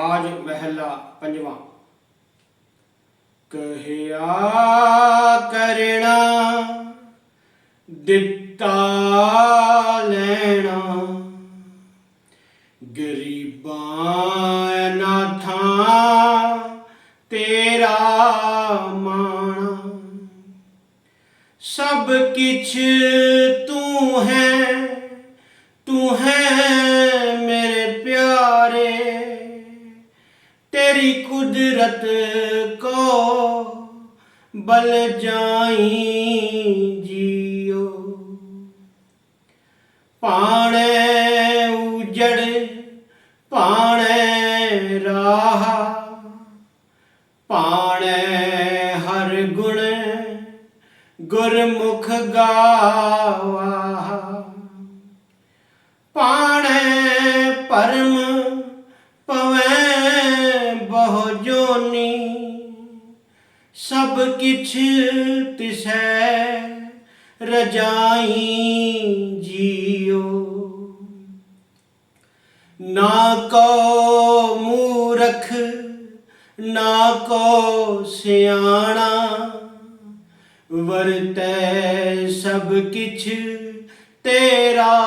ਰਾਜ ਮਹਿਲਾ ਪੰਜਵਾਂ। ਕਹਿਆ ਕਰਣਾ, ਦਿੱਤਾ ਲੈਣਾ। ਗਰੀਬਾਂ ਨਾਥਾਂ ਤੇਰਾ ਮਾਣਾ। ਸਭ ਕਿਛ ਤੂੰ ਹੈ ਤੂੰ ਹੈ ਕੁਦਰਤ ਕੋ ਬਲ ਜਾਈ ਜੀਓ। ਪਾਣੇ ਉਜੜ ਪਾਣੈ ਰਾਹ ਪਾਣੇ ਹਰ ਗੁਣ ਗੁਰਮੁਖ ਗਾ। ਪਵੈ ਜੋਨੀ, ਸਭ ਕਿਛ ਤਿਸੈ ਰਜਾਈ ਜੀਓ। ਨਾ ਕੋ ਮੂਰਖ, ਨਾ ਕੋ ਸਿਆਣਾ, ਵਰਤੈ ਸਭ ਕਿਛ ਤੇਰਾ।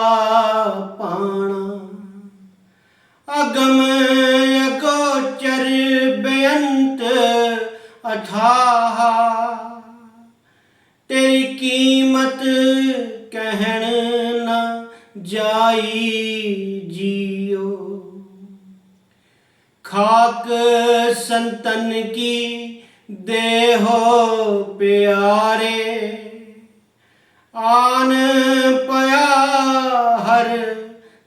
ਅਥਾਹ। ਤੇਰੀ ਕੀਮਤ ਕਹਿਣ ਨਾ ਜਾਈ ਜੀਓ। ਖਾਕ ਸੰਤਨ ਕੀ ਦੇਹੋ ਪਿਆਰੇ। ਆਨ ਪਿਆ ਹਰ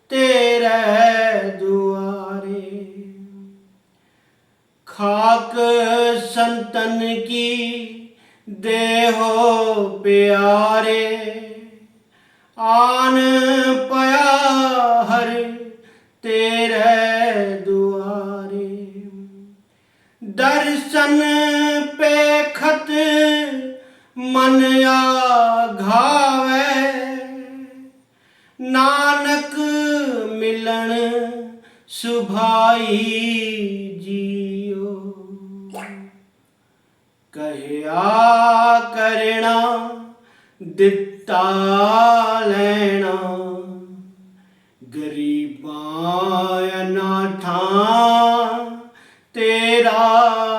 ਤੇਰੇ ਦੁਆਰੇ। ਖਾਕ ਸੰਤਨ ਕੀ ਦੇਹੋ ਪਿਆਰੇ? ਆਨ ਪਿਆ ਹਰ ਤੇਰੇ ਦੁਆਰੇ। ਦਰਸ਼ਨ ਪੇਖਤ ਮਨ ਆਘਾਵੇ। ਨਾਨਕ ਮਿਲਣ ਸੁਭਾਈ ਕਹਿਆ ਕਰਣਾ ਦਿੱਤਾ ਲੈਣਾ। ਗਰੀਬਾਂ ਅਨਾਥਾਂ ਤੇਰਾ